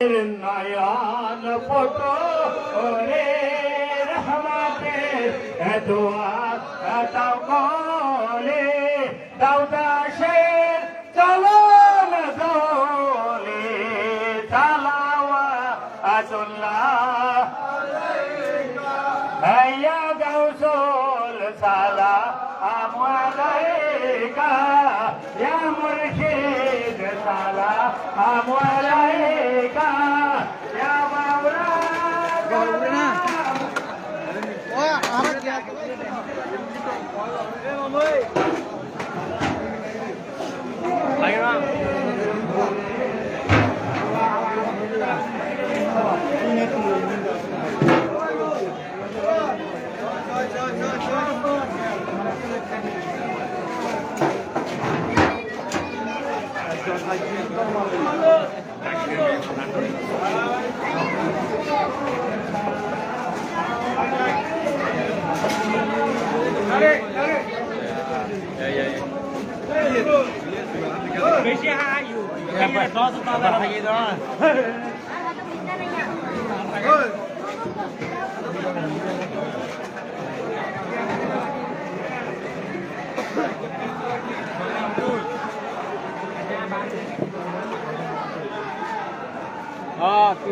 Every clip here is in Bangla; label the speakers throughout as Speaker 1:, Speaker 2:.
Speaker 1: নয়ন ফটো রে রহমাতের দোয়া তাও কলে দাও
Speaker 2: দশ টাকা হাই দাও হ্যাঁ কি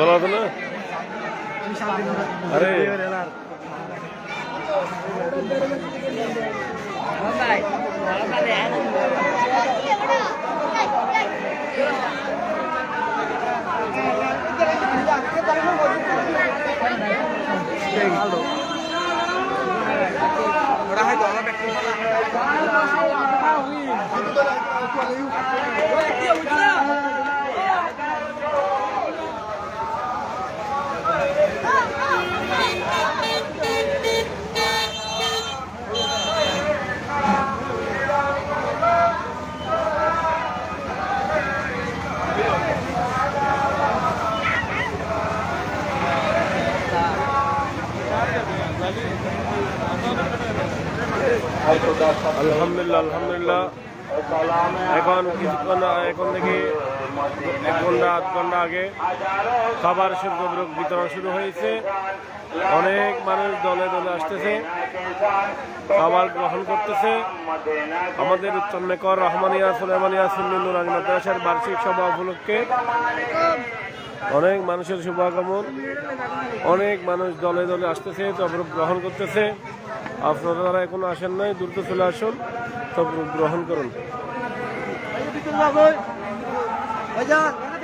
Speaker 3: বলা তো না। আরে। আলহামদুলিল্লাহ আলহামদুলিল্লাহ এখন কিছুক্ষণ এখন থেকে এক ঘণ্টা আধ ঘণ্টা আগে খাবার শুল্ক বিতরণ শুরু হয়েছে। অনেক মানুষ দলে দলে আসতেছে, খাবার গ্রহণ করতেছে। আমাদের উচ্চন্নকর রহমানিয়া, সুলেমানিয়া সুন্নি মাদ্রাসার বার্ষিক সভা উপলক্ষে অনেক মানুষের শুভাগমন, অনেক মানুষ দলে দলে আসতেছে, তবরূপ গ্রহণ করতেছে। আপনারা যারা এখনও আসেন নাই, দ্রুত চলে আসুন, তবরূপ গ্রহণ করুন।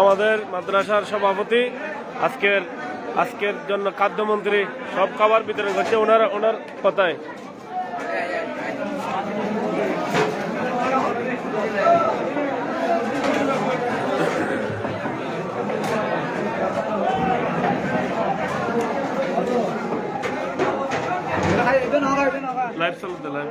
Speaker 3: আমাদের মাদ্রাসার সভাপতি আজকের আজকের জন্য খাদ্যমন্ত্রী সব খাবার বিতরণ করছে। ওনার ওনার কথায়। লাইভ চলতে লাইভ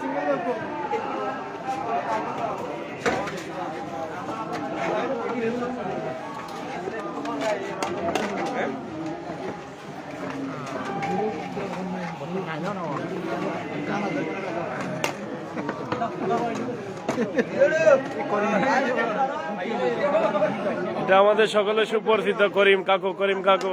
Speaker 3: சிங்கிள் இருக்கும் এটা আমাদের সকলে সুপরিচিত করিম কাকু করিম কাকু।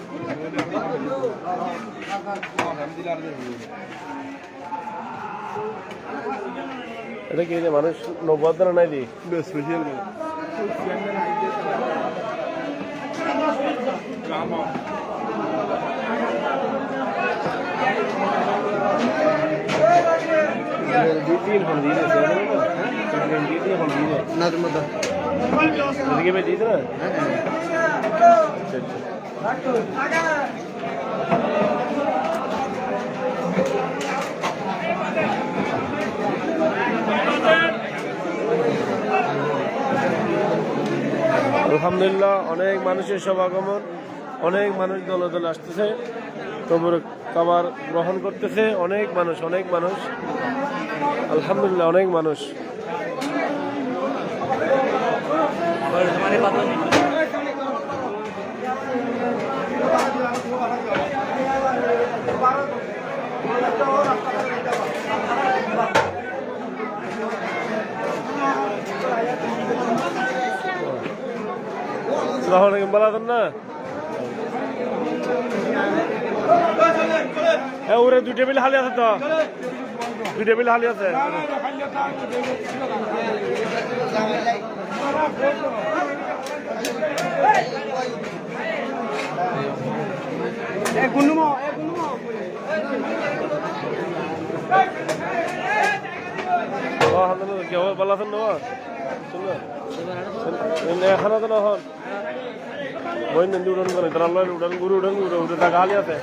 Speaker 3: এটা কি রে মানুষ নব্বদ নাই দি এদিকে ভাই দিয়েছে না আচ্ছা, আচ্ছা। আলহামদুলিল্লাহ, অনেক মানুষের সমাগমন, অনেক মানুষ দলে দলে আসতেছে, তবুর খাবার গ্রহণ করতেছে, অনেক মানুষ অনেক মানুষ, আলহামদুলিল্লাহ, অনেক মানুষ। আসসালামু আলাইকুম ভালো না? হ্যাঁ ওরে, দুই টেবিল হালি আছে তো। দুই টেবিল হালি আছে। ও আলহামদুলিল্লাহ কেউ ভালো আছেন না শুনলে এখানে তো না হন বই নন্দী উড়ন করে তারা লয় গুরু উড়ান গুরু টাকা হালি আছে।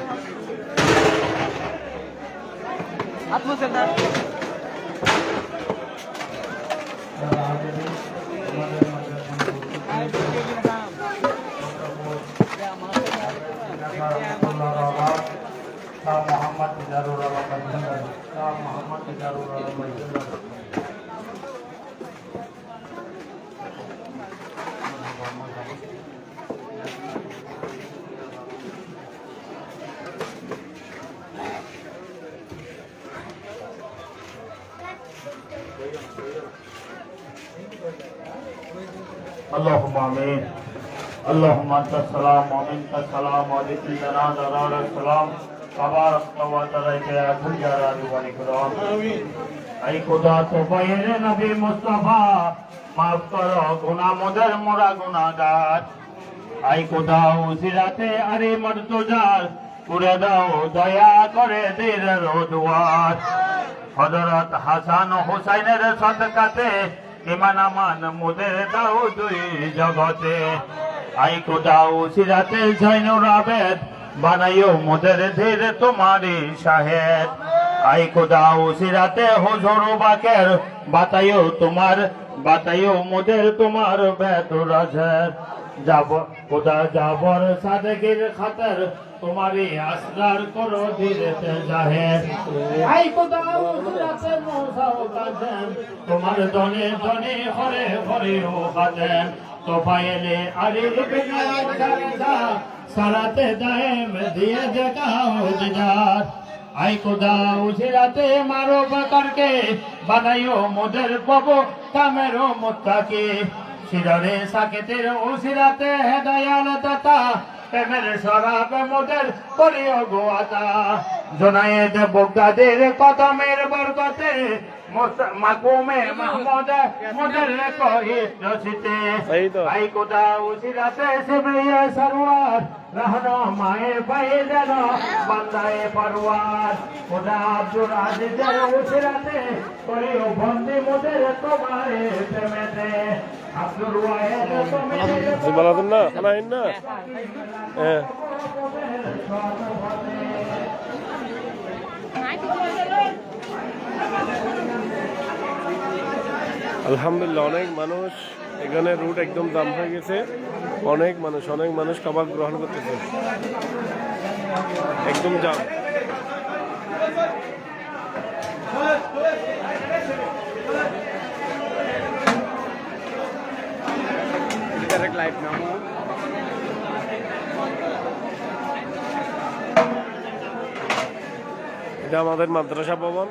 Speaker 1: اللهم امين اللهم انت السلام ومنك السلام وعليك لنا دار السلام تبارك وتعالى يا ذو الجلال والاكرام এই খোদা তো বাইরে নবী মুস্তাফা মাফ করো গুনাহ মোদের মোরা গুনাহগার আই খোদা উসিরাতে আরে মর্তজার পুরে দাও দয়া করে দের দুয়ার হযরত হাসান হুসাইনের সদকাতে ইমান আমান মুদের দাও দুই জগতে আই খোদা উসিরাতে জৈনুর আবেদ বানাইও মুদের ধীর তোমারি সাহেব। আই খোদা উসিরাতে হুজুর বাকের, বাতাইও তোমার, বাতাইও মোদের তোমার বেদর আছে যাব, খোদা যাবর সাদেকের খাতর তোমারি আসরার করো ধীরেতে জাহের। আই খোদা উসিরাতে মোসাও কাজেন তোমার দনে দনে হরে হরে ও কাজেন তো পায়েলে আরে বিনা জানা সারাতে দায়েম দিয়ে দেখাও দিদার। আই খোদা, উজিরাতে মারো বাকারকে, বানাইও মোদের পাবো, কামেরো মোত্তাকে। শিররে সাকেতের উসিরাতে হেদায়াল দাতা, প্রেমের সরাব মোদের করিও গোয়াতা জোনায়েদ বগদাদের কদমের বরকতে মাকুমে মাহমুদ মোদের কহিত রসিতে। আই খোদা উসিরাতে সিবরিয়ে সরওয়ার রহনো মায়ে পায়ে যেন বান্দায়ে পরওয়ার খোদা আব্দুল আজিজের উসিরাতে করিও বন্দি মোদের তোমারে প্রেমেতে। আব্দুল ওয়াহেদ তুমি
Speaker 3: জিবালাতুন না খানা আইন না হ্যাঁ আলহামদুলিল্লাহ অনেক মানুষ এখানে রুট একদম দাম হয়ে গেছে। অনেক মানুষ অনেক মানুষ খাবার গ্রহণ করতেছে। একদম জাম এটা আমাদের মাদ্রাসা ভবন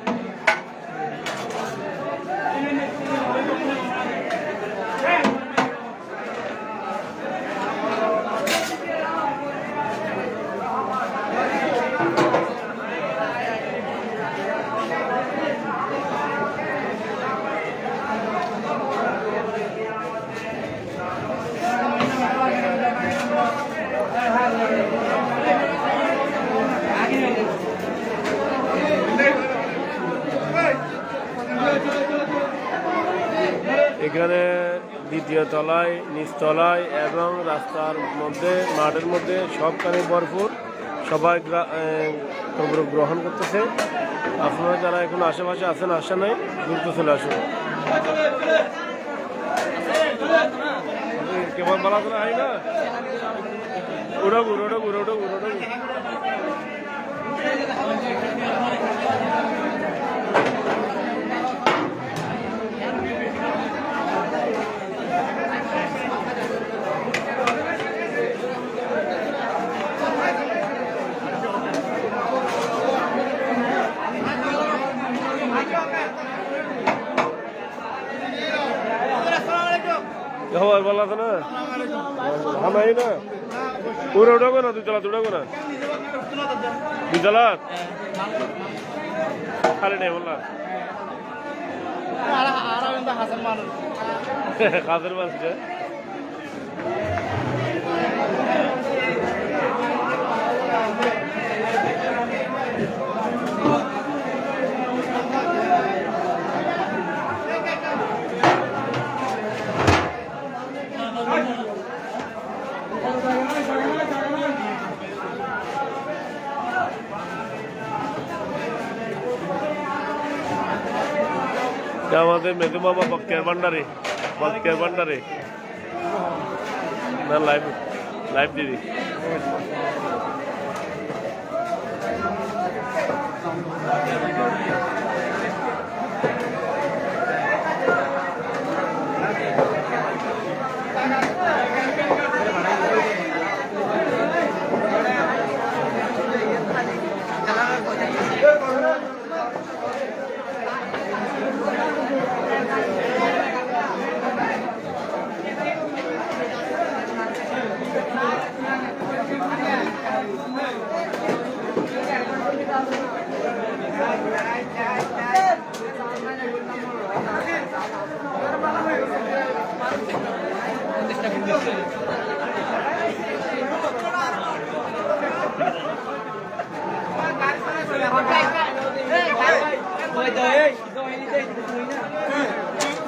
Speaker 3: এখানে দ্বিতীয় তলায় নিচতলায় এবং রাস্তার মধ্যে, মাঠের মধ্যে সবখানে ভরপুর সবাই গ্রহণ করতেছে। আপনারা যারা এখন আশেপাশে আছেন আসা নাই, দ্রুত চলে আসুন। কেমন বলা করে না। উড়াবু উড়াবু উড়াবু উড়াবু। খবর বলা তো না? হামাই না? পুরো উঠাবো না, দুই তলা উঠাবো না? দুই তলা খালি নেই বললা কাজের মানুষ এটা আমাদের মেঘু মামা বক্কের ভান্ডারে বক্কের ভান্ডারে না লাইভ লাইভ দিদি
Speaker 4: Thank you.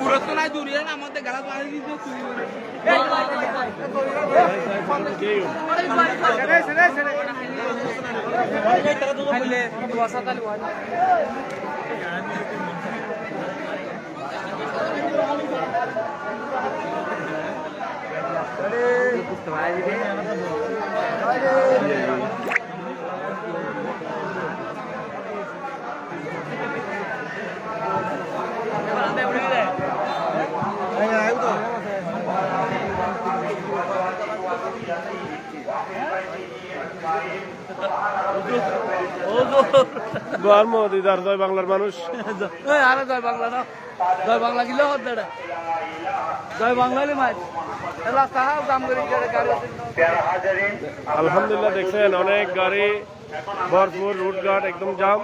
Speaker 4: পুরাতো নাই দূরিয়ে না আমাদের গালা মারি দিতে তুই বলে কুয়াশা তাহলে
Speaker 3: দোয়ার দিদার জয় বাংলার মানুষ।
Speaker 4: আরে জয় বাংলা না জয় বাংলা গিলে হতে জয় বাংলালি মাছ
Speaker 3: আলহামদুলিল্লাহ, দেখছেন, অনেক গাড়ি, ভরপুর রুটঘাট, একদম জাম।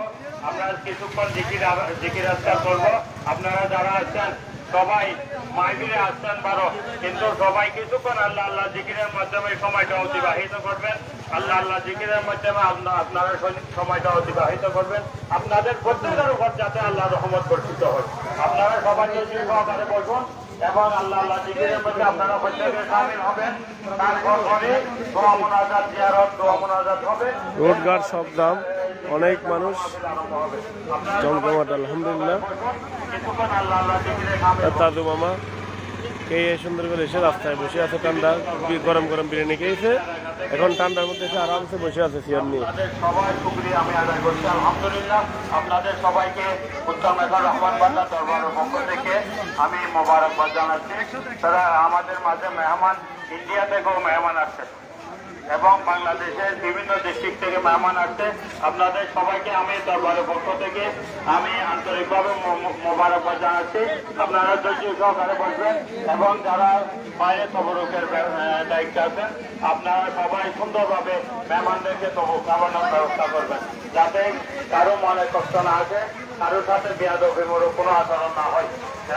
Speaker 1: কিছুক্ষণ আপনারা সবাই আল্লাহ আল্লাহ মাধ্যমে সময়টা অতিবাহিত করবেন। আল্লাহ আল্লাহ মাধ্যমে আপনারা সময়টা অতিবাহিত করবেন। আপনাদের প্রত্যেকের উপর যাতে আল্লাহ রহমত বর্ষিত হয়। আপনারা সবাই সহকারে বসুন এবং আল্লাহ আল্লাহ আপনারা প্রত্যেকে সামিল হবেন।
Speaker 3: রোডঘাট সব দাম, অনেক মানুষ। জমজমাট আলহামদুলিল্লাহ। দাদু মামা, কে সুন্দর করে এসে রাস্তায় বসে আছে ঠান্ডা গরম গরম বিরিয়ানি খেয়েছে। এখন ঠান্ডার মধ্যে এসে আরামসে বসে আছে সিয়ার নিয়ে।
Speaker 1: সবাই শুক্রিয়া আমি আদায় করছি। আলহামদুলিল্লাহ, আপনাদের সবাইকে উত্তম মেঘর রহমান বান্দা দরবারের পক্ষ থেকে আমি মোবারকবাদ জানাচ্ছি। তারা আমাদের মাঝে মেহমান ইন্ডিয়া থেকেও মেহমান আসছে। এবং বাংলাদেশের বিভিন্ন ডিস্ট্রিক্ট থেকে মেহমান আসছে। আপনাদের সবাইকে আমি দরবারের পক্ষ থেকে আমি আন্তরিকভাবে মোবারকবাদ জানাচ্ছি। আপনারা ধৈর্য সহকারে বসবেন এবং যারা বাইরে তবরকের দায়িত্ব আছেন, আপনারা সবাই সুন্দরভাবে মেহমানদেরকে তবু খাবানোর ব্যবস্থা করবেন। যাতে কারও মনে কষ্ট না আসে। কারোর সাথে বেয়াদবিমূলক কোনো আচরণ না হয়।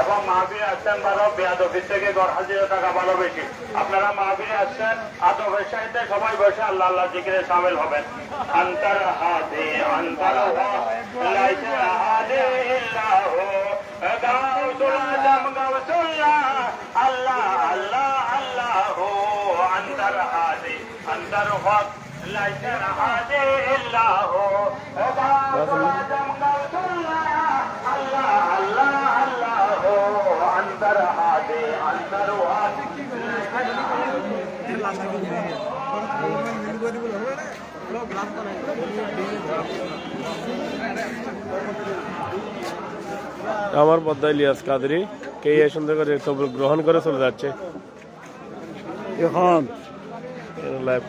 Speaker 1: এবং মাহবীর আসছেন ভালো বেয়াদবির থেকে গড় হাজিরা টাকা ভালো বেশি। আপনারা মাহবীর আসছেন, আদবের সাহিত্যে সবাই বসে আল্লাহ আল্লাহ জিকিরে সামিল হবেন। আল্লাহ আল্লাহ আজম গাউসুল্লাহ আল্লাহ আল্লাহ আল্লাহ আন্তর হাদে আন্তর হক
Speaker 3: আমার পদ্মা ইলিয়াস কাদরি কে এই সুন্দর করে কবুল গ্রহণ করে চলে যাচ্ছে?
Speaker 2: এখন।
Speaker 3: লাইভ।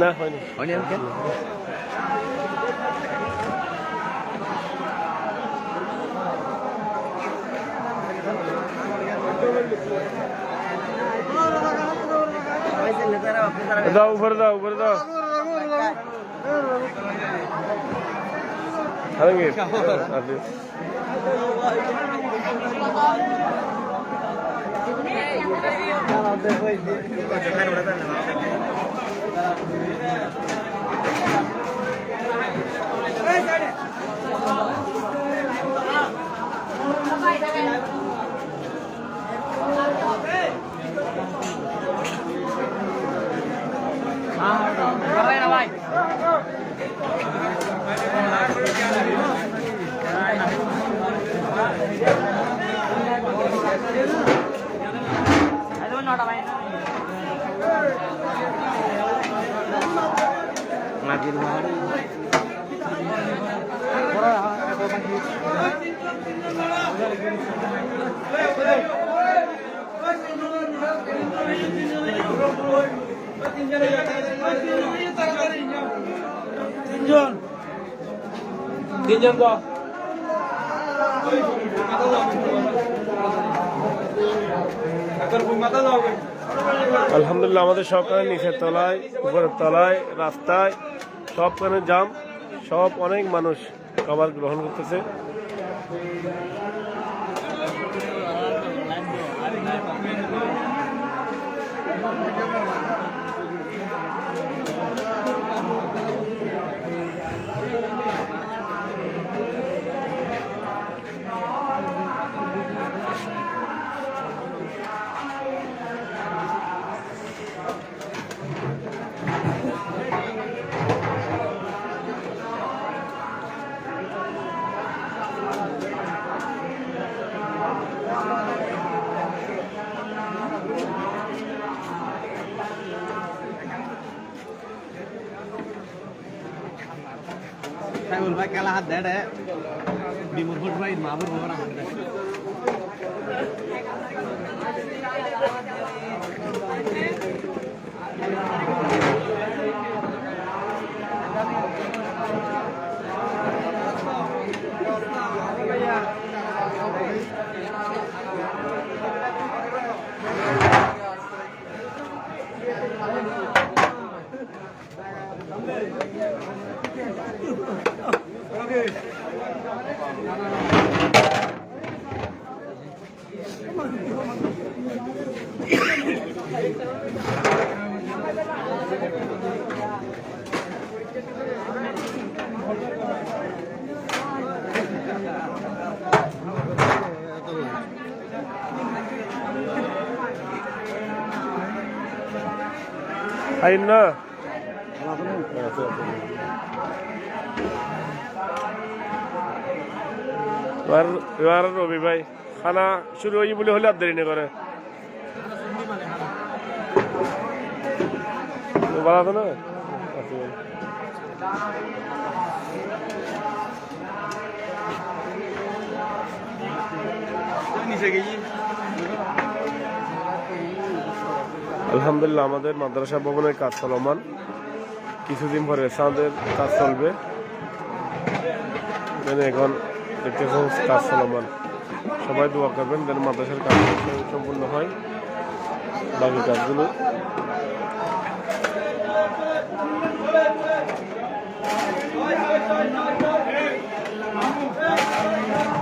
Speaker 3: না হয়নি।
Speaker 4: হয়নি
Speaker 3: দাও উপরে দাও উপরে দাও আলমগীর
Speaker 4: ভাই না ভাই নটা ভাই
Speaker 2: তিনজন
Speaker 4: তিনজন তো
Speaker 3: আলহামদুলিল্লাহ, আমাদের সবখানে নিচের তলায়, উপরের তলায়, রাস্তায়, সবখানে জাম, সব অনেক মানুষ খাবার গ্রহণ করতেছে।
Speaker 2: সবাই খেলা হাত দেড়ে বিমুর ফুট ভাই মাহবুর ভবন আমাদের Thank you.
Speaker 3: আইন না এবার রবি ভাই খানা শুরু হয়ে বলে হলে আর দেরি না করে
Speaker 2: নিচে গেছি
Speaker 3: আলহামদুলিল্লাহ, আমাদের মাদ্রাসা ভবনের কাজ চলমান। কিছুদিন পরে সাঁদের কাজ চলবে। মানে এখন দেখতেছেন কাজ চলমান। সবাই দোয়া করবেন যেন মাদ্রাসার কাজ সম্পূর্ণ হয়, বাকি কাজগুলো। Thank you.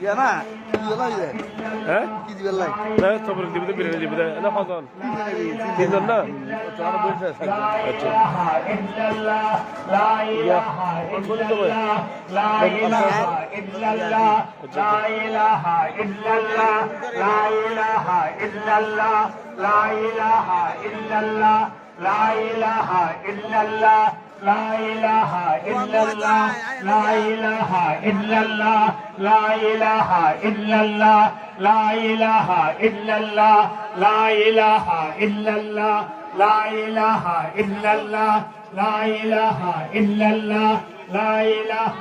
Speaker 4: ইয়া না
Speaker 3: হ্যাঁ?
Speaker 4: কি দিবেন লাই
Speaker 3: না সবর লা ইলাহা
Speaker 1: ইল্লাল্লাহ ইল্লাল্লাহ। لا إله إلا الله لا إله إلا الله لا إله إلا الله لا إله إلا الله لا إله إلا الله لا إله إلا الله لا إله إلا الله لا إله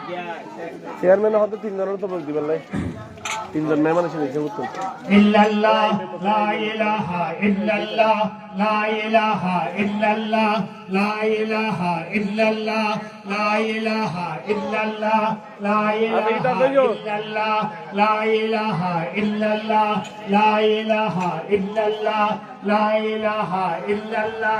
Speaker 1: তিনজন মেহমান এসে নিচে উঠুন ইল্লাল্লাহ লা ইলাহা ইল্লাল্লাহ লা ইলাহা ইল্লাল্লাহ লা ইলাহা ইল্লাল্লাহ লা ইলাহা ইল্লাল্লাহ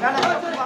Speaker 1: Gracias.